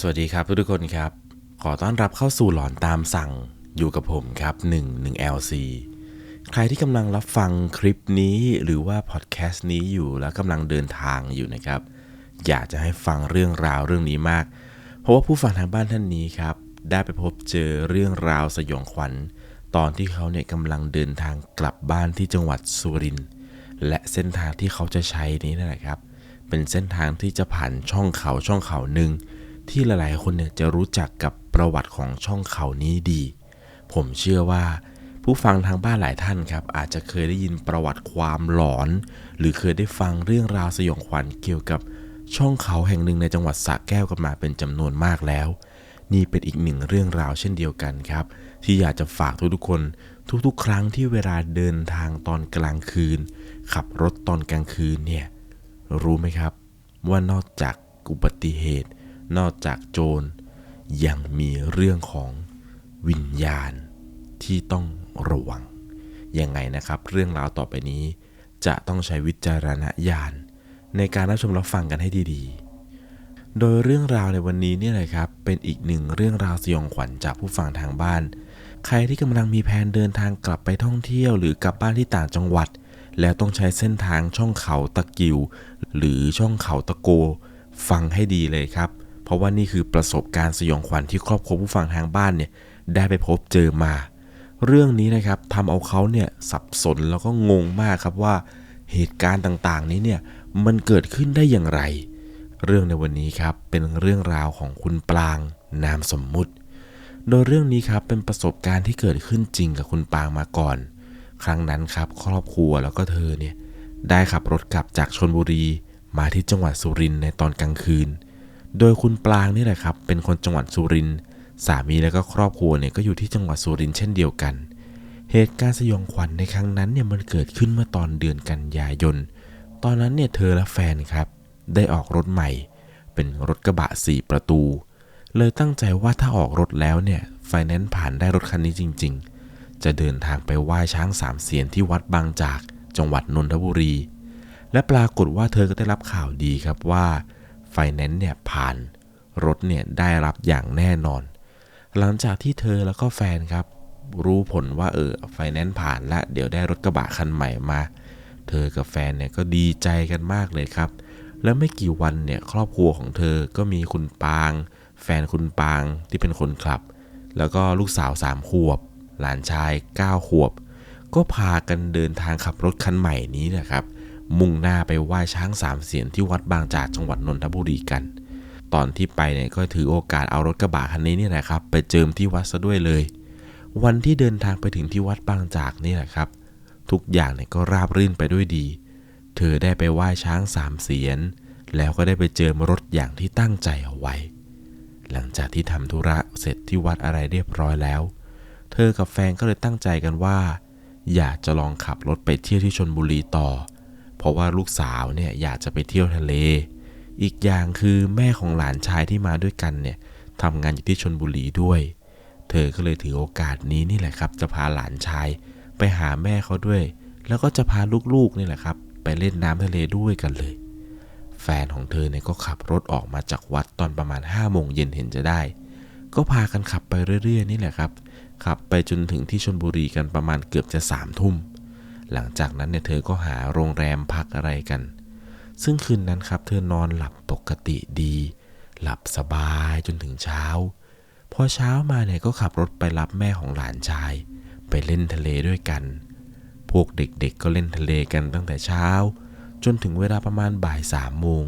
สวัสดีครับทุกคนครับ ขอต้อนรับเข้าสู่หลอนตามสั่งอยู่กับผมครับ 1 1 LC ใครที่กำลังรับฟังคลิปนี้หรือว่าพอดแคสต์นี้อยู่แล้วกำลังเดินทางอยู่นะครับ อยากจะให้ฟังเรื่องราวเรื่องนี้มาก เพราะว่าผู้ฟังทางบ้านท่านนี้ครับ ได้ไปพบเจอเรื่องราวสยองขวัญ ตอนที่เขาเนี่ยกำลังเดินทางกลับบ้านที่จังหวัดสุรินทร์และเส้นทางที่เขาจะใช้นี้นั่นแหละครับ เป็นเส้นทางที่จะผ่านช่องเขาช่องเขาหนึ่ง ที่หลายๆ คนเนี่ยจะรู้จักกับประวัติของช่องเขานี้ดี ผมเชื่อว่าผู้ฟังทางบ้านหลายท่านครับ อาจจะเคยได้ยินประวัติความหลอน หรือเคยได้ฟังเรื่องราวสยองขวัญเกี่ยวกับช่องเขาแห่งหนึ่งในจังหวัดสระแก้วกันมาเป็นจำนวนมากแล้ว นี่เป็นอีกหนึ่งเรื่องราวเช่นเดียวกันครับ ที่อยากจะฝากทุกๆคน ทุกๆ ครั้งที่เวลาเดินทางตอนกลางคืน ขับรถตอนกลางคืนเนี่ยรู้ไหมครับ ว่านอกจากอุบัติเหตุ นอกจากโจรยังมีเรื่องของวิญญาณที่ต้องระวัง ยังไงนะครับ เรื่องราวต่อไปนี้ จะต้องใช้วิจารณญาณในการรับชมรับฟังกันให้ดีๆ โดยเรื่องราวในวันนี้เนี่ยนะครับ เป็นอีกหนึ่งเรื่องราวสยองขวัญจากผู้ฟังทางบ้าน ใครที่กำลังมีแผนเดินทางกลับไปท่องเที่ยวหรือกลับบ้านที่ต่างจังหวัด แล้วต้องใช้เส้นทางช่องเขาตะกิว หรือช่องเขาตะโก ฟังให้ดีเลยครับ เพราะว่านี่คือประสบการณ์สยองขวัญที่ครอบครัวผู้ฟังทางบ้านเนี่ยได้ไปพบเจอมา เรื่องนี้นะครับทำเอาเขาเนี่ยสับสนแล้วก็งงมากครับว่าเหตุการณ์ต่างๆ นี้เนี่ยมันเกิดขึ้นได้อย่างไร เรื่องในวันนี้ครับเป็นเรื่องราวของคุณปลางนามสมมุติ โดยเรื่องนี้ครับเป็นประสบการณ์ที่เกิดขึ้นจริงกับคุณปางมาก่อน ครั้งนั้นครับครอบครัวแล้วก็เธอเนี่ยได้ขับรถกลับจากชนบุรีมาที่จังหวัดสุรินทร์ในตอนกลางคืน โดยคุณปลางนี่แหละครับ เป็นคนจังหวัดสุรินทร์สามีและก็ครอบครัวเนี่ยก็อยู่ที่จังหวัดสุรินทร์เช่นเดียวกัน เหตุการณ์สยองขวัญในครั้งนั้นเนี่ยมันเกิดขึ้นเมื่อตอนเดือนกันยายน ตอนนั้นเนี่ยเธอและแฟนครับ ได้ออกรถใหม่ เป็นรถกระบะสี่ประตู เลยตั้งใจว่าถ้าออกรถแล้วเนี่ยไฟแนนซ์ผ่านได้รถคันนี้จริง ๆ จะเดินทางไปไหว้ช้างสามเสียนที่วัดบางจาก จังหวัดนนทบุรี และปรากฏว่าเธอก็ได้รับข่าวดีครับว่า ไฟแนนซ์เนี่ยผ่านรถเนี่ยได้รับอย่างแน่นอน หลังจากที่เธอแล้วก็แฟนครับ รู้ผลว่าเออไฟแนนซ์ผ่านและเดี๋ยวได้รถกระบะคันใหม่มา เธอกับแฟนเนี่ยก็ดีใจกันมากเลยครับ แล้วไม่กี่วันเนี่ยครอบครัวของเธอก็มีคุณปาง แฟนคุณปางที่เป็นคนขับ แล้วก็ลูกสาวสามขวบ หลานชาย9ขวบ ก็พากันเดินทางขับรถคันใหม่นี้นะครับ มุ่งหน้าไปไหว้ช้างสามเสียนที่วัดบางจากจังหวัดนนทบุรีกัน ตอนที่ไปเนี่ยก็ถือโอกาสเอารถกระบะคันนี้เนี่ยนะครับ ไปเจิมที่วัดซะด้วยเลย วันที่เดินทางไปถึงที่วัดบางจากนี่แหละครับ ทุกอย่างเนี่ยก็ราบรื่นไปด้วยดี เธอได้ไปไหว้ช้างสามเสียน แล้วก็ได้ไปเจอรถอย่างที่ตั้งใจเอาไว้ หลังจากที่ทำธุระเสร็จที่วัดอะไรเรียบร้อยแล้ว เธอกับแฟนก็เลยตั้งใจกันว่า อยากจะลองขับรถไปเที่ยวที่ชนบุรีต่อ เพราะว่าลูกสาวเนี่ยอยากจะไปเที่ยวทะเล อีกอย่างคือแม่ของหลานชายที่มาด้วยกันเนี่ยทำงานอยู่ที่ชนบุรีด้วย เธอก็เลยถือโอกาสนี้นี่แหละครับ จะพาหลานชายไปหาแม่เขาด้วย แล้วก็จะพาลูกๆนี่แหละครับ ไปเล่นน้ำทะเลด้วยกันเลย แฟนของเธอเนี่ยก็ขับรถออกมาจากวัดตอนประมาณ5้าโมงเย็นเห็นจะได้ ก็พากันขับไปเรื่อยๆ นี่แหละครับขับไปจนถึงที่ชนบุรีกันประมาณเกือบจะสามทุ่ม หลังจากนั้นเนี่ยเธอก็หาโรงแรมพักอะไรกัน ซึ่งคืนนั้นครับ เธอนอนหลับปกติดี หลับสบายจนถึงเช้า พอเช้ามาเนี่ยก็ขับรถไปรับแม่ของหลานชาย ไปเล่นทะเลด้วยกัน พวกเด็กๆก็เล่นทะเลกันตั้งแต่เช้า จนถึงเวลาประมาณบ่ายสามโมง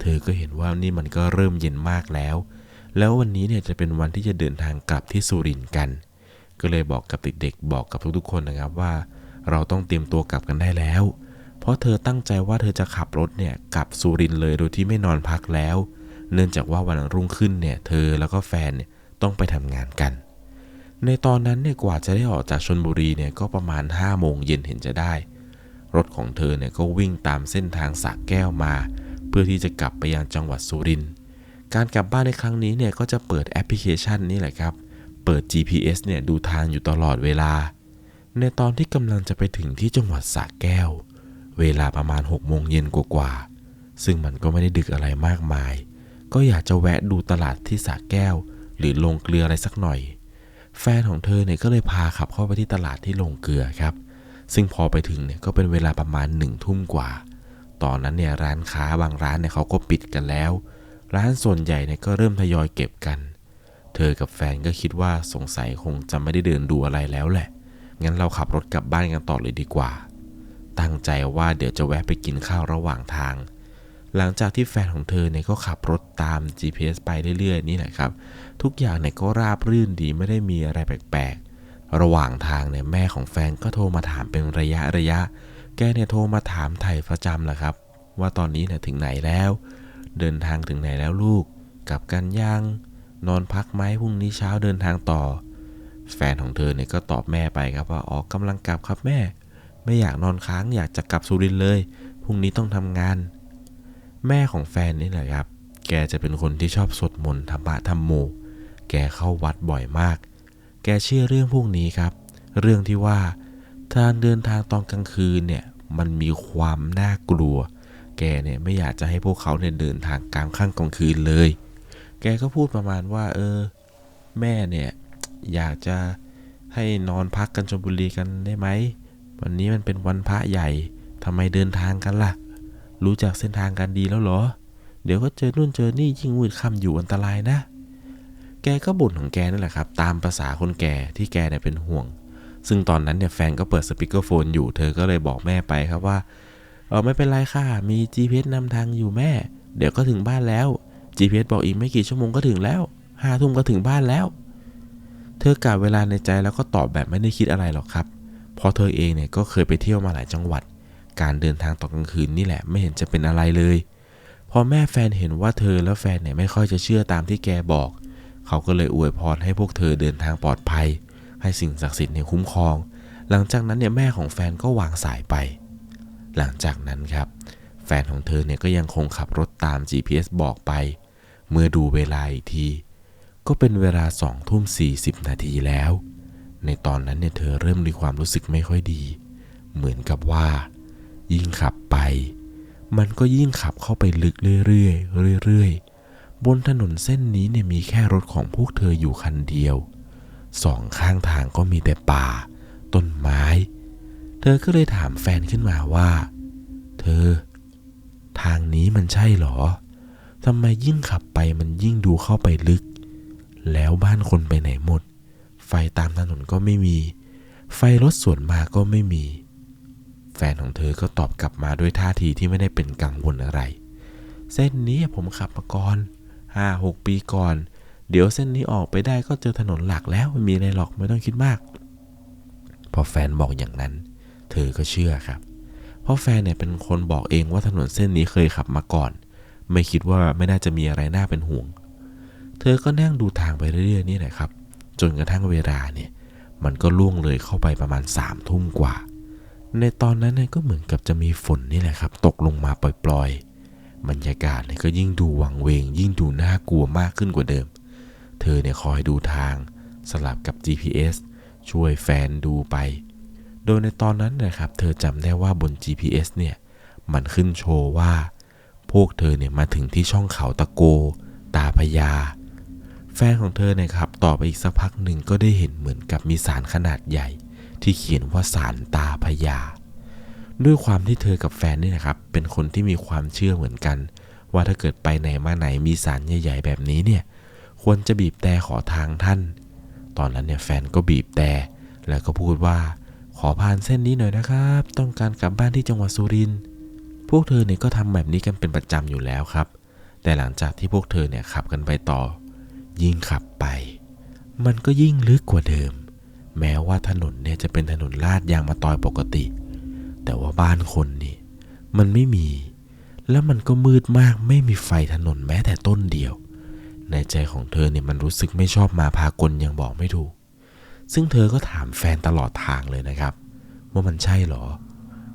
เธอก็เห็นว่านี่มันก็เริ่มเย็นมากแล้ว แล้ววันนี้เนี่ยจะเป็นวันที่จะเดินทางกลับที่สุรินทร์กัน ก็เลยบอกกับเด็กๆบอกกับทุกๆคนนะครับว่า เราต้องเตรียมตัวกลับกันได้แล้ว เพราะเธอตั้งใจว่าเธอจะขับรถเนี่ยกลับสุรินเลยโดยที่ไม่นอนพักแล้ว เนื่องจากว่าวันรุ่งขึ้นเนี่ยเธอแล้วก็แฟนเนี่ยต้องไปทำงานกัน ในตอนนั้นเนี่ยกว่าจะได้ออกจากชนบุรีเนี่ยก็ประมาณ5้าโมงเย็นเห็นจะได้ รถของเธอเนี่ยก็วิ่งตามเส้นทางสระแก้วมา เพื่อที่จะกลับไปยังจังหวัดสุรินทร์การกลับบ้านในครั้งนี้เนี่ยก็จะเปิดแอปพลิเคชันนี่แหละครับ เปิด GPS เนี่ยดูทางอยู่ตลอดเวลา ในตอนที่กำลังจะไปถึงที่จังหวัดสระแก้ว เวลาประมาณ6โมงเย็นกว่าๆ ซึ่งมันก็ไม่ได้ดึกอะไรมากมาย ก็อยากจะแวะดูตลาดที่สาแก้ว หรือลงเกลืออะไรสักหน่อย แฟนของเธอเนี่ยก็เลยพาขับเข้าไปที่ตลาดที่ลงเกลือครับ ซึ่งพอไปถึงเนี่ยก็เป็นเวลาประมาณหนึ่งทุ่มกว่า ตอนนั้นเนี่ยร้านค้าบางร้านเนี่ยเขาก็ปิดกันแล้ว ร้านส่วนใหญ่เนี่ยก็เริ่มทยอยเก็บกัน เธอกับแฟนก็คิดว่าสงสัยคงจะไม่ได้เดินดูอะไรแล้วแหละ งั้นเราขับรถกลับบ้านกันต่อเลยดีกว่า ตั้งใจว่าเดี๋ยวจะแวะไปกินข้าวระหว่างทาง หลังจากที่แฟนของเธอเนี่ยก็ขับรถตาม GPS ไปเรื่อยๆ นี่แหละครับ ทุกอย่างเนี่ยก็ราบรื่นดีไม่ได้มีอะไรแปลกๆ ระหว่างทางเนี่ยแม่ของแฟนก็โทรมาถามเป็นระยะระยะ แกเนี่ยโทรมาถามไถ่ประจำแหละครับ ว่าตอนนี้เนี่ยถึงไหนแล้ว เดินทางถึงไหนแล้วลูก กลับกันยัง นอนพักไหมพรุ่งนี้เช้าเดินทางต่อ แฟนของเธอเนี่ยก็ตอบแม่ไปครับว่าออกกำลังกลับครับแม่ ไม่อยากนอนค้างอยากจะกลับสุรินเลยพรุ่งนี้ต้องทำงาน แม่ของแฟนนี่แหละครับ แกจะเป็นคนที่ชอบสวดมนต์ธรรมะธรรมโม แกเข้าวัดบ่อยมาก แกเชื่อเรื่องพวกนี้ครับ เรื่องที่ว่าการเดินทางตอนกลางคืนเนี่ยมันมีความน่ากลัว แกเนี่ยไม่อยากจะให้พวกเขาเนี่ยเดินทางกลางค่ำกลางคืนเลย แกก็พูดประมาณว่า เออ แม่เนี่ย อยากจะให้นอนพักกันชลบุรีกันได้ไหม วันนี้มันเป็นวันพระใหญ่ทำไมเดินทางกันล่ะ รู้จักเส้นทางกันดีแล้วเหรอ เดี๋ยวก็เจอนู่นเจอนี่ยิ่งมืดค่ำอยู่อันตรายนะ แกก็บ่นของแกนั่นแหละครับ ตามภาษาคนแก่ที่แกเนี่ยเป็นห่วง ซึ่งตอนนั้นเนี่ยแฟนก็เปิดสปีกเกอร์โฟนอยู่ เธอก็เลยบอกแม่ไปครับว่า เออไม่เป็นไรค่ะ มี GPS นำทางอยู่แม่ เดี๋ยวก็ถึงบ้านแล้ว GPS บอกอีกไม่กี่ชั่วโมงก็ถึงแล้วห้าทุ่มก็ถึงบ้านแล้ว เธอกะเวลาในใจแล้วก็ตอบแบบไม่ได้คิดอะไรหรอกครับเพราะเธอเองเนี่ยก็เคยไปเที่ยวมาหลายจังหวัด การเดินทางตอนกลางคืนนี่แหละไม่เห็นจะเป็นอะไรเลย พอแม่แฟนเห็นว่าเธอแล้วแฟนเนี่ยไม่ค่อยจะเชื่อตามที่แกบอก เขาก็เลยอวยพรให้พวกเธอเดินทางปลอดภัย ให้สิ่งศักดิ์สิทธิ์เนี่ยคุ้มครอง หลังจากนั้นเนี่ยแม่ของแฟนก็วางสายไป หลังจากนั้นครับ แฟนของเธอเนี่ยก็ยังคงขับรถตาม GPS บอกไป เมื่อดูเวลาอีกที ก็เป็นเวลาสองทุ่มสี่สิบนาทีแล้ว ในตอนนั้นเนี่ยเธอเริ่มมีความรู้สึกไม่ค่อยดี เหมือนกับว่า ยิ่งขับไป มันก็ยิ่งขับเข้าไปลึกเรื่อยๆเรื่อยๆ บนถนนเส้นนี้เนี่ยมีแค่รถของพวกเธออยู่คันเดียว สองข้างทางก็มีแต่ป่า ต้นไม้ เธอก็เลยถามแฟนขึ้นมาว่า เธอ ทางนี้มันใช่หรอทำไมยิ่งขับไปมันยิ่งดูเข้าไปลึก แล้วบ้านคนไปไหนหมด ไฟตามถนนก็ไม่มี ไฟรถสวนมาก็ไม่มี แฟนของเธอก็ตอบกลับมาด้วยท่าทีที่ไม่ได้เป็นกังวลอะไร เส้นนี้ผมขับมาก่อนห้าหกปีก่อน เดี๋ยวเส้นนี้ออกไปได้ก็เจอถนนหลักแล้วไม่มีอะไรหรอกไม่ต้องคิดมาก พอแฟนบอกอย่างนั้น เธอก็เชื่อครับ เพราะแฟนเนี่ยเป็นคนบอกเองว่าถนนเส้นนี้เคยขับมาก่อน ไม่คิดว่าไม่น่าจะมีอะไรน่าเป็นห่วง เธอก็นั่งดูทางไปเรื่อยๆนี่แหละครับ จนกระทั่งเวลาเนี่ย มันก็ล่วงเลยเข้าไปประมาณสามทุ่มกว่า ในตอนนั้นเนี่ยก็เหมือนกับจะมีฝนนี่แหละครับ ตกลงมาปล่อยๆ บรรยากาศเนี่ยก็ยิ่งดูวังเวง ยิ่งดูน่ากลัวมากขึ้นกว่าเดิม เธอเนี่ยคอยดูทาง สลับกับ GPS ช่วยแฟนดูไป โดยในตอนนั้นนะครับ เธอจำได้ว่าบน GPS เนี่ยมันขึ้นโชว์ว่า พวกเธอเนี่ยมาถึงที่ช่องเขาตะโก ตาพญา แฟนของเธอเนี่ยครับต่อไปอีกสักพักหนึ่งก็ได้เห็นเหมือนกับมีสารขนาดใหญ่ ที่เขียนว่าสารตาพญาด้วยความที่เธอกับแฟนนี่นะครับ เป็นคนที่มีความเชื่อเหมือนกัน ว่าถ้าเกิดไปไหนมาไหนมีสารใหญ่ๆ แบบนี้เนี่ย ควรจะบีบแต่ขอทางท่าน ตอนนั้นเนี่ยแฟนก็บีบแต่แล้วก็พูดว่า ขอผ่านเส้นนี้หน่อยนะครับ ต้องการกลับบ้านที่จังหวัดสุรินทร์พวกเธอเนี่ยก็ทำแบบนี้กันเป็นประจำอยู่แล้วครับ แต่หลังจากที่พวกเธอเนี่ยขับกันไปต่อ ยิ่งขับไป มันก็ยิ่งลึกกว่าเดิม แม้ว่าถนนเนี่ยจะเป็นถนนลาดยางมาตอยปกติ แต่ว่าบ้านคนนี่มันไม่มี แล้วมันก็มืดมากไม่มีไฟถนนแม้แต่ต้นเดียว ในใจของเธอเนี่ยมันรู้สึกไม่ชอบมาพากลยังบอกไม่ถูก ซึ่งเธอก็ถามแฟนตลอดทางเลยนะครับ ว่ามันใช่หรอ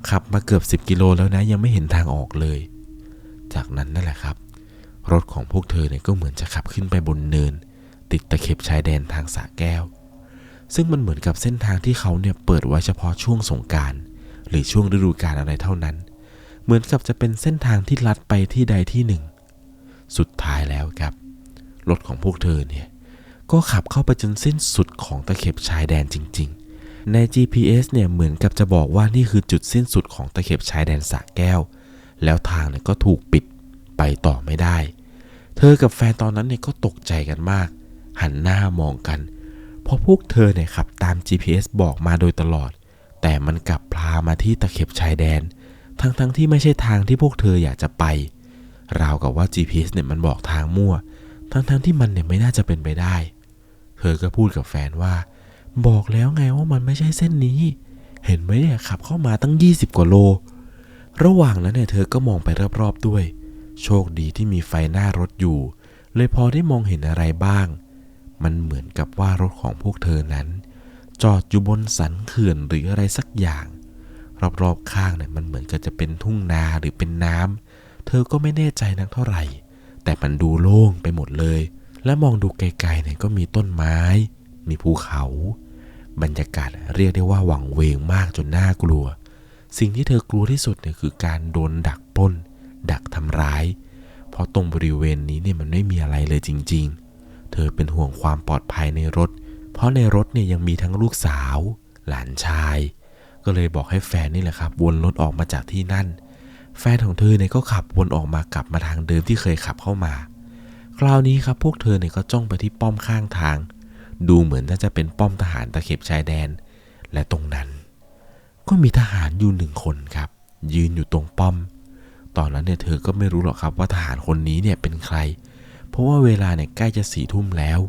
ขับมาเกือบ 10 กิโลแล้วนะยังไม่เห็นทางออกเลย จากนั้นนั่นแหละครับ รถของพวกเธอเนี่ยก็เหมือนจะขับขึ้นไปบนเนิน ติดตะเข็บชายแดนทางสะแก้ว ซึ่งมันเหมือนกับเส้นทางที่เขาเนี่ยเปิดไว้เฉพาะช่วงสงการหรือช่วงฤดูกาลอะไรเท่านั้น เหมือนกับจะเป็นเส้นทางที่ลัดไปที่ใดที่หนึ่ง สุดท้ายแล้วครับ รถของพวกเธอเนี่ยก็ขับเข้าไปจนเส้นสุดของตะเข็บชายแดนจริง ๆ ใน GPS เนี่ยเหมือนกับจะบอกว่านี่คือจุดสิ้นสุดของตะเข็บชายแดนสะแก้ว แล้วทางเนี่ยก็ถูกปิด ไปต่อไม่ได้ เธอกับแฟนตอนนั้นเนี่ยก็ตกใจกันมาก หันหน้ามองกัน เพราะพวกเธอเนี่ยขับตาม GPS บอกมาโดยตลอด แต่มันกลับพามาที่ตะเข็บชายแดน ทั้งๆทที่ไม่ใช่ทางที่พวกเธออยากจะไป ราวกับว่า GPS เนี่ยมันบอกทางมั่ว ทั้งๆทที่มันเนี่ยไม่น่าจะเป็นไปได้ เธอก็พูดกับแฟนว่า บอกแล้วไงว่ามันไม่ใช่เส้นนี้ เห็นไหมเนี่ยขับเข้ามาตั้ง 20 กว่าโล ระหว่างนั้นเนี่ยเธอก็มองไปรอบๆด้วย โชคดีที่มีไฟหน้ารถอยู่ เลยพอได้มองเห็นอะไรบ้าง มันเหมือนกับว่ารถของพวกเธอนั้น จอดอยู่บนสันเขื่อนหรืออะไรสักอย่าง รอบๆข้างเนี่ยมันเหมือนกับจะเป็นทุ่งนาหรือเป็นน้ำเธอก็ไม่แน่ใจนักเท่าไหร่ แต่มันดูโล่งไปหมดเลย และมองดูไกลๆเนี่ยก็มีต้นไม้ มีภูเขา บรรยากาศเรียกได้ว่าหวังเวงมากจนน่ากลัว สิ่งที่เธอกลัวที่สุดเนี่ยคือการโดนดักปล้น ดักทำร้าย เพราะตรงบริเวณนี้เนี่ยมันไม่มีอะไรเลยจริง ๆ เธอเป็นห่วงความปลอดภัยในรถ เพราะในรถเนี่ยยังมีทั้งลูกสาว หลานชาย ก็เลยบอกให้แฟนนี่แหละครับวนรถออกมาจากที่นั่น แฟนของเธอเนี่ยก็ขับวนออกมากลับมาทางเดิมที่เคยขับเข้ามา คราวนี้ครับพวกเธอเนี่ยก็จ้องไปที่ป้อมข้างทาง ดูเหมือนน่าจะเป็นป้อมทหารตะเข็บชายแดน และตรงนั้น ก็มีทหารอยู่หนึ่งคนครับ ยืนอยู่ตรงป้อม ตอนนั้นเนี่ยเธอก็ไม่รู้หรอกครับว่าทหารคนนี้เนี่ยเป็นใคร เพราะว่าเวลาเนี่ยใกล้จะสี่ทุ่มแล้ว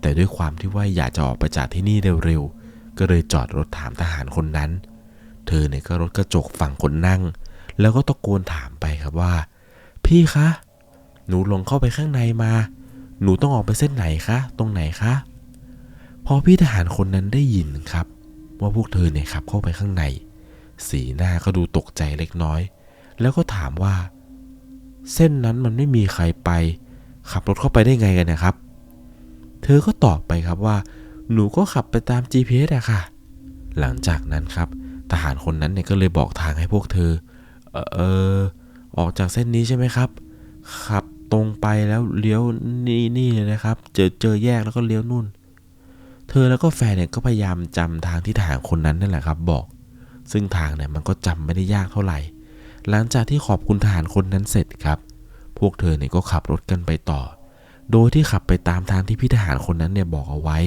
แต่ด้วยความที่ว่าอยากจะออกไปจากที่นี่เร็วๆ ก็เลยจอดรถถามทหารคนนั้น เธอเนี่ยก็รถกระจกฝั่งคนนั่ง แล้วก็ตะโกนถามไปครับว่า พี่คะ หนูลงเข้าไปข้างในมา หนูต้องออกไปเส้นไหนคะ ตรงไหนคะ พอพี่ทหารคนนั้นได้ยินครับ ว่าพวกเธอเนี่ยขับเข้าไปข้างใน สีหน้าก็ดูตกใจเล็กน้อย แล้วก็ถามว่า เส้นนั้นมันไม่มีใครไป ขับรถเข้าไปได้ไงกันนะครับ เธอก็ตอบไปครับว่า หนูก็ขับไปตาม GPS อะค่ะ หลังจากนั้นครับทหารคนนั้นเนี่ยก็เลยบอกทางให้พวกเธอ เออเอออกจากเส้นนี้ใช่ไหมครับ ขับตรงไปแล้วเลี้ยวนี่นี่เลยนะครับ เจอเจอแยกแล้วก็เลี้ยวนู่น เธอแล้วก็แฟนเนี่ยก็พยายามจำทางที่ทหารคนนั้นนั่นแหละครับ บอก ซึ่งทางเนี่ยมันก็จำไม่ได้ยากเท่าไหร่ หลังจากที่ขอบคุณทหารคนนั้นเสร็จครับ พวกเธอเนี่ยก็ขับรถกันไปต่อ โดยที่ขับไปตามทางที่พี่ทหารคนนั้นเนี่ยบอกเอาไว้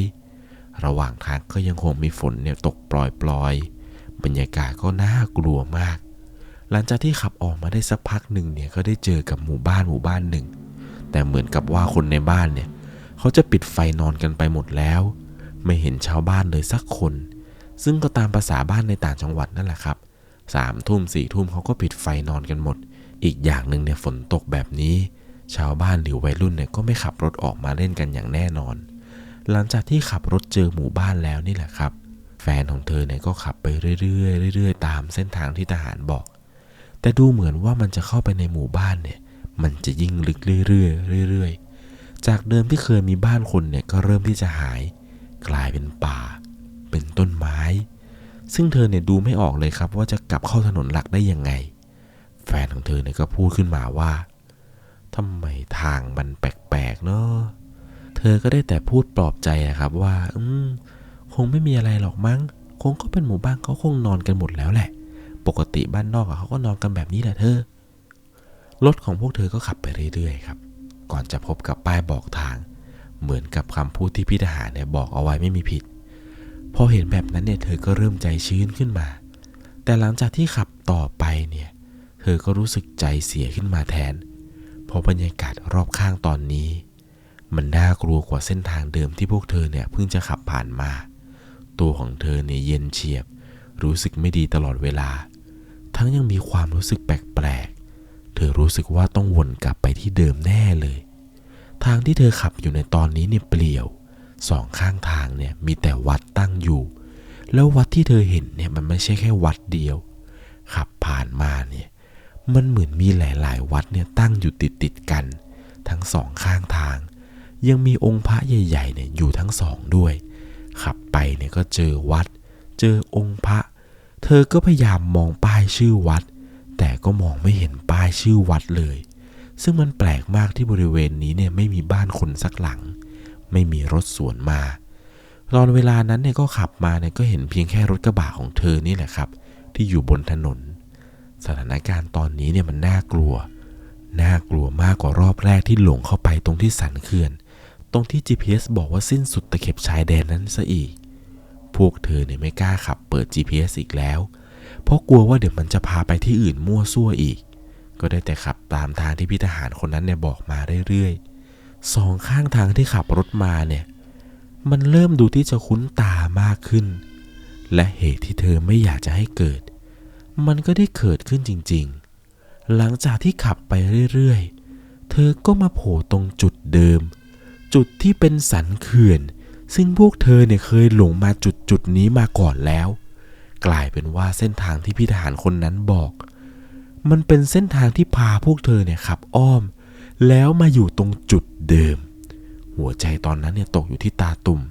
ระหว่างทางก็ยังคงมีฝนเนี่ยตกปล่อยๆ บรรยากาศก็น่ากลัวมาก หลังจากที่ขับออกมาได้สักพักหนึ่งเนี่ยก็ได้เจอกับหมู่บ้านหมู่บ้านหนึ่ง แต่เหมือนกับว่าคนในบ้านเนี่ยเขาจะปิดไฟนอนกันไปหมดแล้ว ไม่เห็นชาวบ้านเลยสักคน ซึ่งก็ตามภาษาบ้านในต่างจังหวัดนั่นแหละครับ สามทุ่มสี่ทุ่มเขาก็ปิดไฟนอนกันหมด อีกอย่างหนึ่งเนี่ยฝนตกแบบนี้ ชาวบ้านหรือวัยรุ่นเนี่ยก็ไม่ขับรถออกมาเล่นกันอย่างแน่นอน หลังจากที่ขับรถเจอหมู่บ้านแล้วนี่แหละครับ แฟนของเธอเนี่ยก็ขับไปเรื่อยๆเรื่อยๆ ตามเส้นทางที่ทหารบอก แต่ดูเหมือนว่ามันจะเข้าไปในหมู่บ้านเนี่ยมันจะยิ่งลึกเรื่อยๆเรื่อยๆ จากเดิมที่เคยมีบ้านคนเนี่ยก็เริ่มที่จะหาย กลายเป็นป่า เป็นต้นไม้ ซึ่งเธอเนี่ยดูไม่ออกเลยครับว่าจะกลับเข้าถนนหลักได้ยังไง แฟนของเธอเนี่ยก็พูดขึ้นมาว่าทำไมทางมันแปลกๆเนาะเธอก็ได้แต่พูดปลอบใจอะครับว่า อืม คงไม่มีอะไรหรอกมั้ง คงก็เป็นหมู่บ้านเขาคงนอนกันหมดแล้วแหละ ปกติบ้านนอกเขาก็นอนกันแบบนี้แหละเธอ รถของพวกเธอก็ขับไปเรื่อยๆครับ ก่อนจะพบกับป้ายบอกทาง เหมือนกับคำพูดที่พี่ทหารเนี่ยบอกเอาไว้ไม่มีผิด พอเห็นแบบนั้นเนี่ยเธอก็เริ่มใจชื้นขึ้นมา แต่หลังจากที่ขับต่อไปเนี่ยเธอก็รู้สึกใจเสียขึ้นมาแทน เพราะบรรยากาศรอบข้างตอนนี้ มันน่ากลัวกว่าเส้นทางเดิมที่พวกเธอเนี่ยเพิ่งจะขับผ่านมา ตัวของเธอเนี่ยเย็นเฉียบ รู้สึกไม่ดีตลอดเวลา ทั้งยังมีความรู้สึกแปลกๆ เธอรู้สึกว่าต้องวนกลับไปที่เดิมแน่เลย ทางที่เธอขับอยู่ในตอนนี้เนี่ยเปลี่ยว สองข้างทางเนี่ยมีแต่วัดตั้งอยู่ แล้ววัดที่เธอเห็นเนี่ยมันไม่ใช่แค่วัดเดียว ขับผ่านมาเนี่ยมันเหมือนมีหลาย ๆ วัดเนี่ยตั้งอยู่ติดติดๆกัน ทั้งสองข้างทาง ยังมีองค์พระใหญ่ๆเนี่ยอยู่ทั้งสองด้วย ขับไปเนี่ยก็เจอวัด เจอองค์พระ เธอก็พยายามมองป้ายชื่อวัด แต่ก็มองไม่เห็นป้ายชื่อวัดเลย ซึ่งมันแปลกมากที่บริเวณนี้เนี่ยไม่มีบ้านคนสักหลัง ไม่มีรถสวนมา ตอนเวลานั้นเนี่ยก็ขับมาเนี่ยก็เห็นเพียงแค่รถกระบะของเธอนี่แหละครับ ที่อยู่บนถนน สถานการณ์ตอนนี้เนี่ยมันน่ากลัว น่ากลัวมากกว่ารอบแรกที่หลงเข้าไปตรงที่สันเขื่อน ตรงที่ GPS บอกว่าสิ้นสุดตะเข็บชายแดนนั้นซะอีก พวกเธอเนี่ยไม่กล้าขับเปิด GPS อีกแล้ว เพราะกลัวว่าเดี๋ยวมันจะพาไปที่อื่นมั่วซั่วอีก ก็ได้แต่ขับตามทางที่พี่ทหารคนนั้นเนี่ยบอกมาเรื่อยๆ สองข้างทางที่ขับรถมาเนี่ย มันเริ่มดูที่จะคุ้นตามากขึ้น และเหตุที่เธอไม่อยากจะให้เกิด มันก็ได้เกิดขึ้นจริงๆ หลังจากที่ขับไปเรื่อยๆ เธอก็มาโผล่ตรงจุดเดิม จุดที่เป็นสันเขื่อน ซึ่งพวกเธอเนี่ยเคยหลงมาจุดจุดนี้มาก่อนแล้ว กลายเป็นว่าเส้นทางที่พี่ทหารคนนั้นบอก มันเป็นเส้นทางที่พาพวกเธอเนี่ยขับอ้อม แล้วมาอยู่ตรงจุดเดิม หัวใจตอนนั้นเนี่ยตกอยู่ที่ตาตุ่ม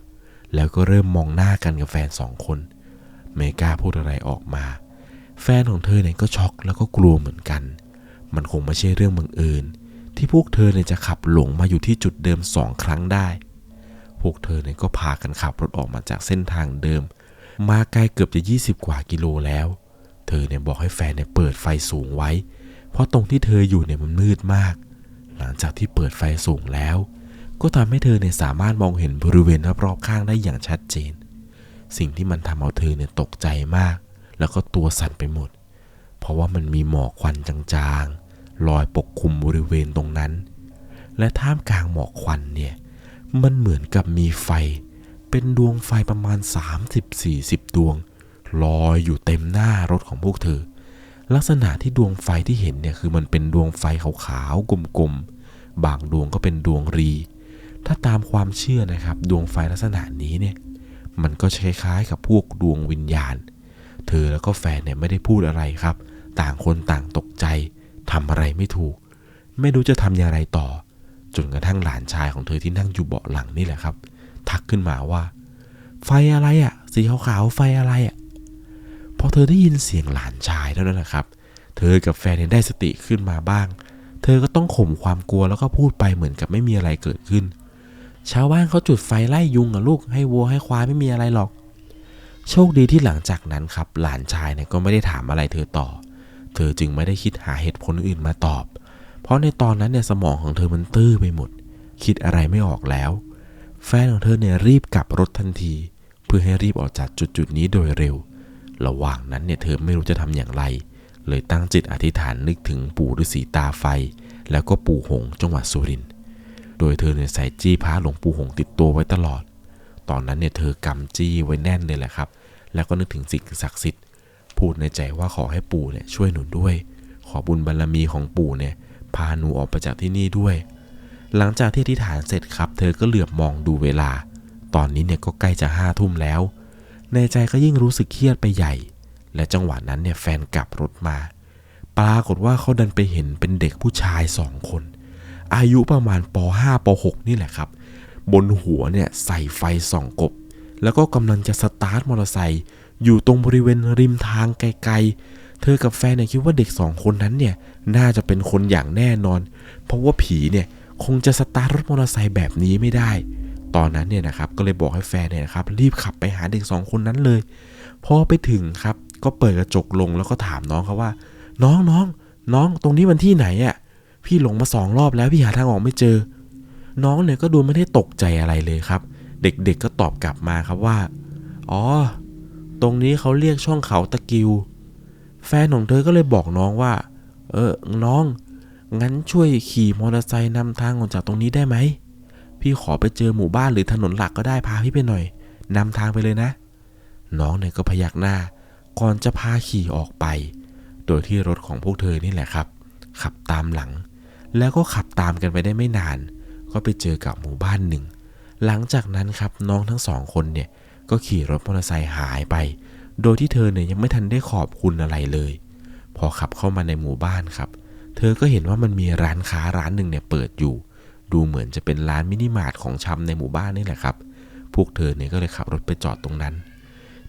แล้วก็เริ่มมองหน้ากันกับแฟนสองคนไม่กล้าพูดอะไรออกมา แฟนของเธอเนี่ยก็ช็อกแล้วก็กลัวเหมือนกัน มันคงไม่ใช่เรื่องบังเอิญที่พวกเธอเนี่ยจะขับหลงมาอยู่ที่จุดเดิมสองครั้งได้ พวกเธอเนี่ยก็พากันขับรถออกมาจากเส้นทางเดิม มาไกลเกือบจะ 20 กว่ากิโลแล้ว เธอเนี่ยบอกให้แฟนเนี่ยเปิดไฟสูงไว้ เพราะตรงที่เธออยู่เนี่ยมันมืดมาก หลังจากที่เปิดไฟสูงแล้ว ก็ทำให้เธอเนี่ยสามารถมองเห็นบริเวณรอบๆข้างได้อย่างชัดเจน สิ่งที่มันทำเอาเธอเนี่ยตกใจมาก แล้วก็ตัวสั่นไปหมด เพราะว่ามันมีหมอกควันจางๆลอยปกคลุมบริเวณตรงนั้น และท่ามกลางหมอกควันเนี่ยมันเหมือนกับมีไฟ เป็นดวงไฟประมาณ 30-40 ดวงลอยอยู่เต็มหน้ารถของพวกเธอ ลักษณะที่ดวงไฟที่เห็นเนี่ยคือมันเป็นดวงไฟขาวๆกลมๆ บางดวงก็เป็นดวงรี ถ้าตามความเชื่อนะครับ ดวงไฟลักษณะนี้เนี่ยมันก็คล้ายๆกับพวกดวงวิญญาณ เธอแล้วก็แฟนเนี่ยไม่ได้พูดอะไรครับ ต่างคนต่างตกใจทำอะไรไม่ถูก ไม่รู้จะทำอย่างไรต่อ จนกระทั่งหลานชายของเธอที่นั่งอยู่เบาะหลังนี่แหละครับ ทักขึ้นมาว่า ไฟอะไรอะ่ะ สีขาวๆไฟอะไรอะ่ะ พอเธอได้ยินเสียงหลานชายเท่านั้นแหละครับ เธอกับแฟนเนี่ยได้สติขึ้นมาบ้าง เธอก็ต้องข่มความกลัวแล้วก็พูดไปเหมือนกับไม่มีอะไรเกิดขึ้น ชาวบ้านเขาจุดไฟไล่ยุงอะลูกให้วัวให้ควายไม่มีอะไรหรอก โชคดีที่หลังจากนั้นครับ หลานชายเนี่ยก็ไม่ได้ถามอะไรเธอต่อ เธอจึงไม่ได้คิดหาเหตุผลอื่นมาตอบ เพราะในตอนนั้นเนี่ยสมองของเธอมันตื้อไปหมด คิดอะไรไม่ออกแล้ว แฟนของเธอเนี่ยรีบกลับรถทันที เพื่อให้รีบออกจากจุดจุดนี้โดยเร็ว ระหว่างนั้นเนี่ยเธอไม่รู้จะทำอย่างไร เลยตั้งจิตอธิษฐานนึกถึงปู่ฤาษีตาไฟ แล้วก็ปู่หงจังหวัดสุรินทร์โดยเธอเนี่ยใส่จี้พระหลวงปู่หงติดตัวไว้ตลอด ตอนนั้นเนี่ยเธอกำจี้ไว้แน่นเลยแหละครับ แล้วก็นึกถึงสิ่งศักดิ์สิทธิ์ พูดในใจว่าขอให้ปู่เนี่ยช่วยหนูด้วย ขอบุญบารรมีของปู่เนี่ยพาหนูออกไปจากที่นี่ด้วย หลังจากที่อธิษฐานเสร็จครับ เธอก็เหลือบมองดูเวลา ตอนนี้เนี่ยก็ใกล้จะห้าทุ่มแล้ว ในใจก็ยิ่งรู้สึกเครียดไปใหญ่ และจังหวะนั้นเนี่ยแฟนกลับรถมา ปรากฏว่าเขาดันไปเห็นเป็นเด็กผู้ชายสองคน อายุประมาณป .5 ป .6 นี่แหละครับ บนหัวเนี่ยใส่ไฟส่องกบ แล้วก็กำลังจะสตาร์ทมอเตอร์ไซค์อยู่ตรงบริเวณริมทางไกลๆเธอกับแฟนเนี่ยคิดว่าเด็กสองคนนั้นเนี่ยน่าจะเป็นคนอย่างแน่นอน เพราะว่าผีเนี่ยคงจะสตาร์ทรถมอเตอร์ไซค์แบบนี้ไม่ได้ ตอนนั้นเนี่ยนะครับก็เลยบอกให้แฟนเนี่ยนะครับรีบขับไปหาเด็กสองคนนั้นเลยพอไปถึงครับก็เปิดกระจกลงแล้วก็ถามน้องเขาว่า น้องน้องน้องตรงนี้มันที่ไหนอะ่ะพี่หลงมาสองรอบแล้วพี่หาทางออกไม่เจอ น้องเนี่ยก็ดูไม่ได้ตกใจอะไรเลยครับ เด็กๆก็ตอบกลับมาครับว่า อ๋อ ตรงนี้เขาเรียกช่องเขาตะกิว แฟนของเธอก็เลยบอกน้องว่า เออน้อง งั้นช่วยขี่มอเตอร์ไซค์นำทางออกจากตรงนี้ได้ไหม พี่ขอไปเจอหมู่บ้านหรือถนนหลักก็ได้พาพี่ไปหน่อยนำทางไปเลยนะ น้องเนี่ยก็พยักหน้า ก่อนจะพาขี่ออกไป โดยที่รถของพวกเธอนี่แหละครับ ขับตามหลัง แล้วก็ขับตามกันไปได้ไม่นาน ก็ไปเจอกับหมู่บ้านหนึ่ง หลังจากนั้นครับน้องทั้งสองคนเนี่ยก็ขี่รถมอเตอร์ไซค์หายไป โดยที่เธอเนี่ยยังไม่ทันได้ขอบคุณอะไรเลย พอขับเข้ามาในหมู่บ้านครับ เธอก็เห็นว่ามันมีร้านค้าร้านหนึ่งเนี่ยเปิดอยู่ ดูเหมือนจะเป็นร้านมินิมาร์ทของชำในหมู่บ้านนี่แหละครับ พวกเธอเนี่ยก็เลยขับรถไปจอดตรงนั้น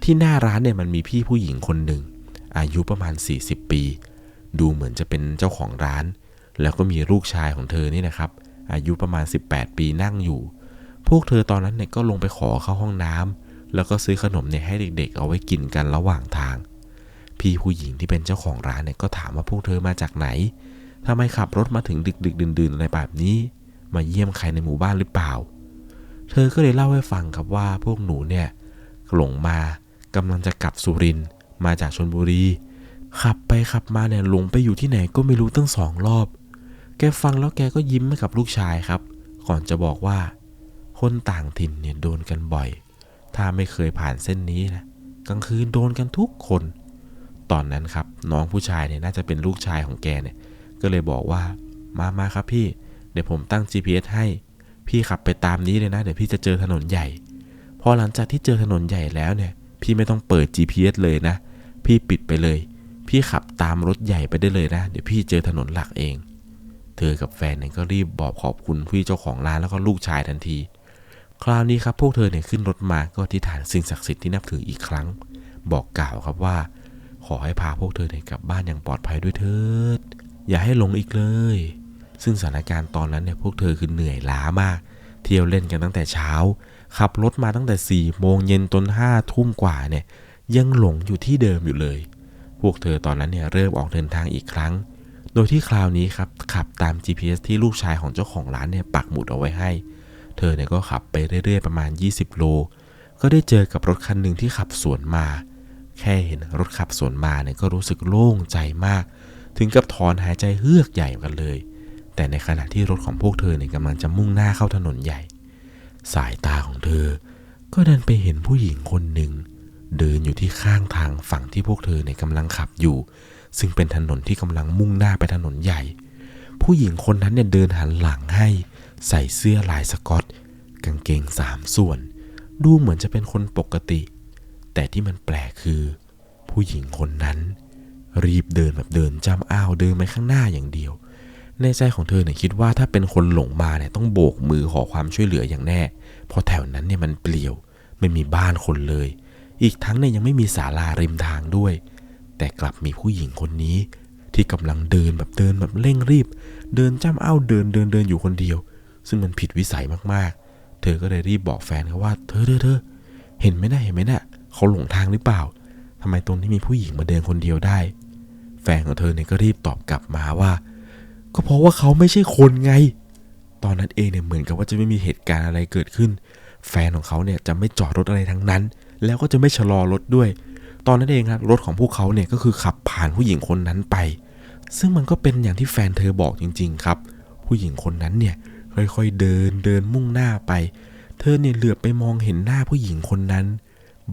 ที่หน้าร้านเนี่ยมันมีพี่ผู้หญิงคนหนึ่ง อายุประมาณ 40 ปี ดูเหมือนจะเป็นเจ้าของร้าน แล้วก็มีลูกชายของเธอนี่นะครับ อายุประมาณ 18 ปีนั่งอยู่ พวกเธอตอนนั้นเนี่ยก็ลงไปขอเข้าห้องน้ำแล้วก็ซื้อขนมเนี่ยให้เด็ก ๆ เอาไว้กินกันระหว่างทาง พี่ผู้หญิงที่เป็นเจ้าของร้านเนี่ยก็ถามว่าพวกเธอมาจากไหนทำไมขับรถมาถึงดึกๆดื่นๆอะไรแบบนี้ มาเยี่ยมใครในหมู่บ้านหรือเปล่า เธอก็เลยเล่าให้ฟังครับว่าพวกหนูเนี่ยหลงมากำลังจะกลับสุรินมาจากชนบุรี ขับไปขับมาเนี่ยหลงไปอยู่ที่ไหนก็ไม่รู้ตั้งสองรอบ แกฟังแล้วแกก็ยิ้มให้กับลูกชายครับ ก่อนจะบอกว่า คนต่างถิ่นเนี่ยโดนกันบ่อย ถ้าไม่เคยผ่านเส้นนี้นะกลางคืนโดนกันทุกคน ตอนนั้นครับน้องผู้ชายเนี่ยน่าจะเป็นลูกชายของแกเนี่ย ก็เลยบอกว่า มามาครับพี่ ดี๋ยวผมตั้ง GPS ให้ พี่ขับไปตามนี้เลยนะ เดี๋ยวพี่จะเจอถนนใหญ่ พอหลังจากที่เจอถนนใหญ่แล้วเนี่ย พี่ไม่ต้องเปิด GPS เลยนะ พี่ปิดไปเลย พี่ขับตามรถใหญ่ไปได้เลยนะ เดี๋ยวพี่เจอถนนหลักเอง เธอกับแฟนเนี่ยก็รีบบอกขอบคุณพี่เจ้าของร้านแล้วก็ลูกชายทันที คราวนี้ครับพวกเธอเนี่ยขึ้นรถมาก็อธิษฐานสิ่งศักดิ์สิทธิ์ที่นับถืออีกครั้ง บอกกล่าวครับว่า ขอให้พาพวกเธอเนี่ยกลับบ้านอย่างปลอดภัยด้วยเถิดอย่าให้หลงอีกเลย ซึ่งสถานการณ์ตอนนั้นเนี่ยพวกเธอคือเหนื่อยล้ามาก เที่ยวเล่นกันตั้งแต่เช้า ขับรถมาตั้งแต่4ี่โมงเย็นจนห้าทุ่มกว่าเนี่ยยังหลงอยู่ที่เดิมอยู่เลย พวกเธอตอนนั้นเนี่ยเริ่มออกเดินทางอีกครั้ง โดยที่คราวนี้ครับขับตาม GPS ที่ลูกชายของเจ้าของร้านเนี่ยปักหมุดเอาไว้ให้ เธอเนี่ยก็ขับไปเรื่อยๆประมาณ 20 โล ก็ได้เจอกับรถคันหนึ่งที่ขับสวนมา แค่เห็นรถขับสวนมาเนี่ยก็รู้สึกโล่งใจมาก ถึงกับถอนหายใจเฮือกใหญ่กันเลย แต่ในขณะที่รถของพวกเธอเนี่ยกำลังจะมุ่งหน้าเข้าถนนใหญ่ สายตาของเธอ ก็ดันไปเห็นผู้หญิงคนหนึ่ง เดินอยู่ที่ข้างทางฝั่งที่พวกเธอเนี่ยกำลังขับอยู่ ซึ่งเป็นถนนที่กำลังมุ่งหน้าไปถนนใหญ่ ผู้หญิงคนนั้นเนี่ยเดินหันหลังให้ ใส่เสื้อลายสกอต กางเกงสามส่วน ดูเหมือนจะเป็นคนปกติ แต่ที่มันแปลกคือ ผู้หญิงคนนั้น รีบเดินแบบเดินจำอ้าวเดินไปข้างหน้าอย่างเดียว ในใจของเธอเนี่ยคิดว่าถ้าเป็นคนหลงมาเนี่ยต้องโบกมือขอความช่วยเหลืออย่างแน่ เพราะแถวนั้นเนี่ยมันเปลี่ยว ไม่มีบ้านคนเลย อีกทั้งเนี่ยยังไม่มีศาลาริมทางด้วย แต่กลับมีผู้หญิงคนนี้ ที่กำลังเดินแบบเดินแบบเร่งรีบ เดินจ้ำเอ้าเดินเดินเดินอยู่คนเดียว ซึ่งมันผิดวิสัยมากๆ เธอก็เลยรีบบอกแฟนเขาว่าเธอเธอเธอเห็นไหมนะเห็นไหมนะเขาหลงทางหรือเปล่าทำไมตรงนี้มีผู้หญิงมาเดินคนเดียวได้ แฟนของเธอเนี่ยก็รีบตอบกลับมาว่า ก็เพราะว่าเขาไม่ใช่คนไง ตอนนั้นเองเนี่ยเหมือนกับว่าจะไม่มีเหตุการณ์อะไรเกิดขึ้น แฟนของเขาเนี่ยจะไม่จอดรถอะไรทั้งนั้น แล้วก็จะไม่ชะลอรถด้วย ตอนนั้นเองครับรถของพวกเขาเนี่ยก็คือขับผ่านผู้หญิงคนนั้นไป ซึ่งมันก็เป็นอย่างที่แฟนเธอบอกจริง ๆ ครับ ผู้หญิงคนนั้นเนี่ยค่อยๆเดินเดินมุ่งหน้าไป เธอเนี่ยเหลือบไปมองเห็นหน้าผู้หญิงคนนั้น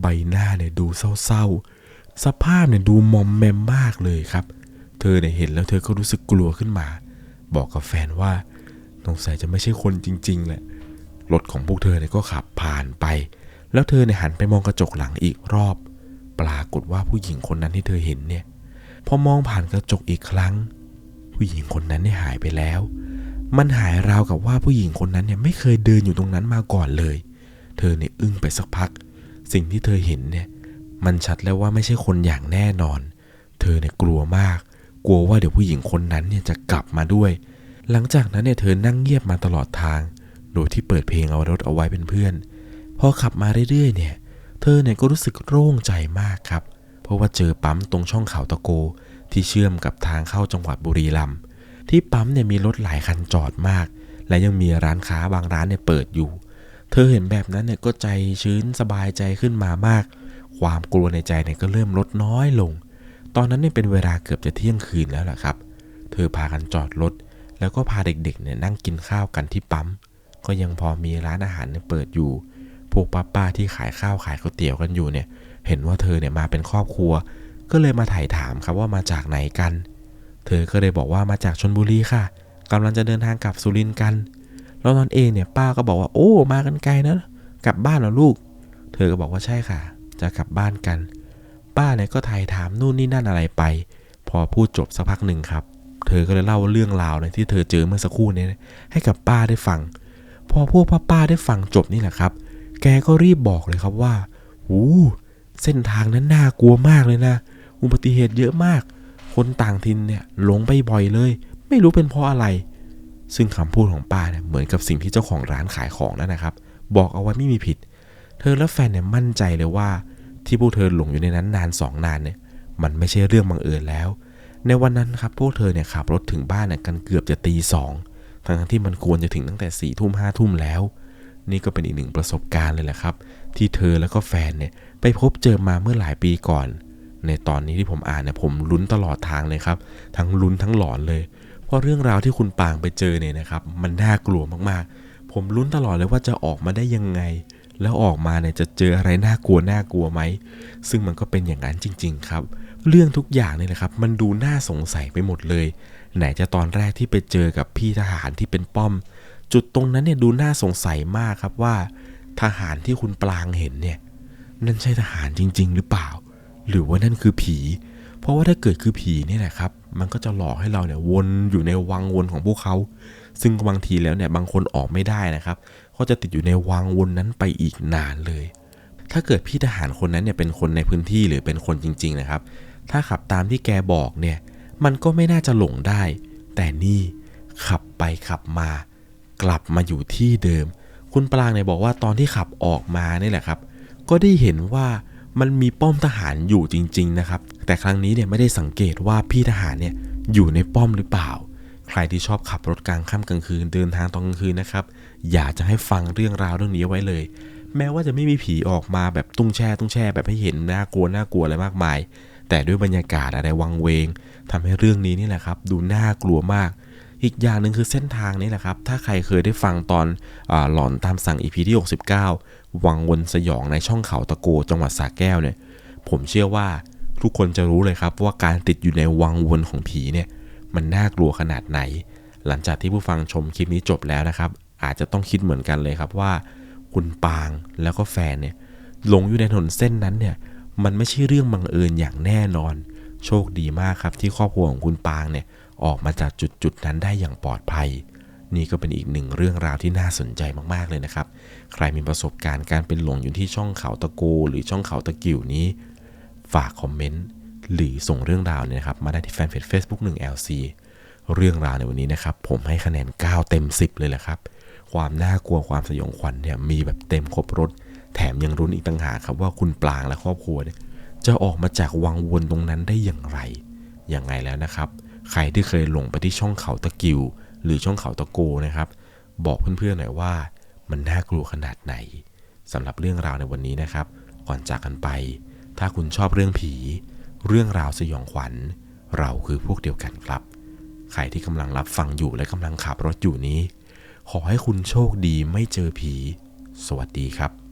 ใบหน้าเนี่ยดูเศร้าๆ สภาพเนี่ยดูมอมแมมมากเลยครับ เธอเนี่ยเห็นแล้วเธอก็รู้สึกกลัวขึ้นมา บอกกับแฟนว่าสงสัยจะไม่ใช่คนจริง ๆ แหละ รถของพวกเธอเนี่ยก็ขับผ่านไป แล้วเธอเนี่ยหันไปมองกระจกหลังอีกรอบ ปรากฏว่าผู้หญิงคนนั้นที่เธอเห็นเนี่ย พอมองผ่านกระจกอีกครั้ง ผู้หญิงคนนั้นเนี่ยหายไปแล้ว มันหายราวกับว่าผู้หญิงคนนั้นเนี่ยไม่เคยเดินอยู่ตรงนั้นมาก่อนเลย เธอเนี่ยอึ้งไปสักพัก สิ่งที่เธอเห็นเนี่ย มันชัดแล้วว่าไม่ใช่คนอย่างแน่นอน เธอเนี่ยกลัวมาก กลัวว่าเดี๋ยวผู้หญิงคนนั้นเนี่ยจะกลับมาด้วย หลังจากนั้นเนี่ยเธอนั่งเงียบมาตลอดทาง โดยที่เปิดเพลงเอารถเอาไว้เป็นเพื่อน พอขับมาเรื่อยๆ เนี่ย เธอเนี่ยก็รู้สึกโล่งใจมากครับ เพราะว่าเจอปั๊มตรงช่องเขาตะโก ที่เชื่อมกับทางเข้าจังหวัดบุรีรัมย์ ที่ปั๊มเนี่ยมีรถหลายคันจอดมาก และยังมีร้านค้าบางร้านเนี่ยเปิดอยู่ เธอเห็นแบบนั้นเนี่ยก็ใจชื้นสบายใจขึ้นมามาก ความกลัวในใจเนี่ยก็เริ่มลดน้อยลง ตอนนั้นเนี่ยเป็นเวลาเกือบจะเที่ยงคืนแล้วล่ะครับ เธอพากันจอดรถแล้วก็พาเด็กๆเนี่ยนั่งกินข้าวกันที่ปั๊ม ก็ยังพอมีร้านอาหารเนี่ยเปิดอยู่ พวกป้าๆที่ขายข้าวขายก๋วยเตี๋ยวกันอยู่เนี่ย เห็นว่าเธอเนี่ยมาเป็นครอบครัว ก็เลยมาถ่ายถามครับว่ามาจากไหนกัน เธอก็เลยบอกว่ามาจากชนบุรีค่ะกำลังจะเดินทางกลับสุรินทร์กัน แล้วตอนเองเนี่ยป้าก็บอกว่าโอ้มากันไกลนะ กลับบ้านเหรอลูก เธอก็บอกว่าใช่ค่ะ จะกลับบ้านกัน ป้าเนี่ยก็ถ่ายถามนู่นนี่นั่นอะไรไป พอพูดจบสักพักหนึ่งครับ เธอก็เลยเล่าเรื่องราวในที่เธอเจอเมื่อสักครู่นี้ให้กับป้าได้ฟัง พอพวกป้าได้ฟังจบนี่แหละครับ แกก็รีบบอกเลยครับว่าหูเส้นทางนั้นน่ากลัวมากเลยนะ อุบัติเหตุเยอะมาก คนต่างถิ่นเนี่ยหลงไปบ่อยเลย ไม่รู้เป็นเพราะอะไร ซึ่งคำพูดของป้าเนี่ยเหมือนกับสิ่งที่เจ้าของร้านขายของนั่นนะครับ บอกเอาไว้ไม่มีผิด เธอและแฟนเนี่ยมั่นใจเลยว่า ที่พวกเธอหลงอยู่ในนั้นนานสองนานเนี่ยมันไม่ใช่เรื่องบังเอิญแล้ว ในวันนั้นครับพวกเธอเนี่ยขับรถถึงบ้านเนี่ยกันเกือบจะตีสองทั้งที่มันควรจะถึงตั้งแต่สี่ทุ่มห้าทุ่มแล้ว นี่ก็เป็นอีกหนึ่งประสบการณ์เลยแหละครับ ที่เธอแล้วก็แฟนเนี่ยไปพบเจอมาเมื่อหลายปีก่อน ในตอนนี้ที่ผมอ่านเนี่ยผมลุ้นตลอดทางเลยครับ ทั้งลุ้นทั้งหลอนเลย เพราะเรื่องราวที่คุณปางไปเจอเนี่ยนะครับ มันน่ากลัวมากๆ ผมลุ้นตลอดเลยว่าจะออกมาได้ยังไง แล้วออกมาเนี่ยจะเจออะไรน่ากลัวน่ากลัวไหม ซึ่งมันก็เป็นอย่างนั้นจริง ๆ ครับ เรื่องทุกอย่างเนี่ยนะครับ มันดูน่าสงสัยไปหมดเลย ไหนจะตอนแรกที่ไปเจอกับพี่ทหารที่เป็นป้อม จุดตรงนั้นเนี่ยดูน่าสงสัยมากครับว่า ทหารที่คุณปลางเห็นเนี่ย นั่นใช่ทหารจริง ๆ หรือเปล่า หรือว่านั่นคือผี เพราะว่าถ้าเกิดคือผีเนี่ยแหละครับ มันก็จะหลอกให้เราเนี่ยวนอยู่ในวังวนของพวกเขา ซึ่งบางทีแล้วเนี่ยบางคนออกไม่ได้นะครับ ก็จะติดอยู่ในวังวนนั้นไปอีกนานเลย ถ้าเกิดพี่ทหารคนนั้นเนี่ยเป็นคนในพื้นที่หรือเป็นคนจริง ๆนะครับ ถ้าขับตามที่แกบอกเนี่ยมันก็ไม่น่าจะหลงได้ แต่นี่ขับไปขับมา กลับมาอยู่ที่เดิม คุณปรางเนี่ยบอกว่าตอนที่ขับออกมานี่แหละครับ ก็ได้เห็นว่ามันมีป้อมทหารอยู่จริง ๆนะครับ แต่ครั้งนี้เนี่ยไม่ได้สังเกตว่าพี่ทหารเนี่ยอยู่ในป้อมหรือเปล่า ใครที่ชอบขับรถกลางค่ำกลางคืนเดินทางตอนกลางคืนนะครับ อยากจะให้ฟังเรื่องราวเรื่องนี้ไว้เลย แม้ว่าจะไม่มีผีออกมาแบบตุ้งแช่ตุ้งแช่แบบให้เห็นน่ากลัวน่ากลัวอะไรมากมาย แต่ด้วยบรรยากาศอะไรวังเวงทำให้เรื่องนี้นี่แหละครับ ดูน่ากลัวมาก อีกอย่างหนึ่งคือเส้นทางนี้แหละครับ ถ้าใครเคยได้ฟังตอนอหลอนตามสั่ง EP ที่ 69 วังวนสยองในช่องเขาตะโกจังหวัดสระแก้วเนี่ย ผมเชื่อว่าทุกคนจะรู้เลยครับว่าการติดอยู่ในวังวนของผีเนี่ย มันน่ากลัวขนาดไหน หลังจากที่ผู้ฟังชมคลิปนี้จบแล้วนะครับ อาจจะต้องคิดเหมือนกันเลยครับว่า คุณปางแล้วก็แฟนเนี่ยหลงอยู่ในถนนเส้นนั้นเนี่ยมันไม่ใช่เรื่องบังเอิญอย่างแน่นอน โชคดีมากครับที่ครอบครัวของคุณปางเนี่ยออกมาจากจุดจุดนั้นได้อย่างปลอดภัย นี่ก็เป็นอีกหนึ่งเรื่องราวที่น่าสนใจมากๆเลยนะครับ ใครมีประสบการณ์การเป็นหลงอยู่ที่ช่องเขาตะโก หรือช่องเขาตะกิ่วนี้ ฝากคอมเมนต์หรือส่งเรื่องราวเนี่ยครับมาได้ที่แฟนเพจ Facebook 1 LC เรื่องราวในวันนี้นะครับ ผมให้คะแนน 9 เต็ม 10 เลยแหละครับ ความน่ากลัวความสยองขวัญเนี่ยมีแบบเต็มครบรถ แถมยังรุ้นอีกต่างหากครับว่าคุณปลางและครอบครัวเนี่ยจะออกมาจากวังวนตรงนั้นได้อย่างไรยังไงแล้วนะครับ ใครที่เคยหลงไปที่ช่องเขาตะกิว หรือช่องเขาตะโกนะครับ บอกเพื่อนๆหน่อยว่า มันน่ากลัวขนาดไหนสำหรับเรื่องราวในวันนี้นะครับ ก่อนจากกันไป ถ้าคุณชอบเรื่องผี เรื่องราวสยองขวัญ เราคือพวกเดียวกันครับ ใครที่กำลังรับฟังอยู่และกำลังขับรถอยู่นี้ ขอให้คุณโชคดีไม่เจอผี สวัสดีครับ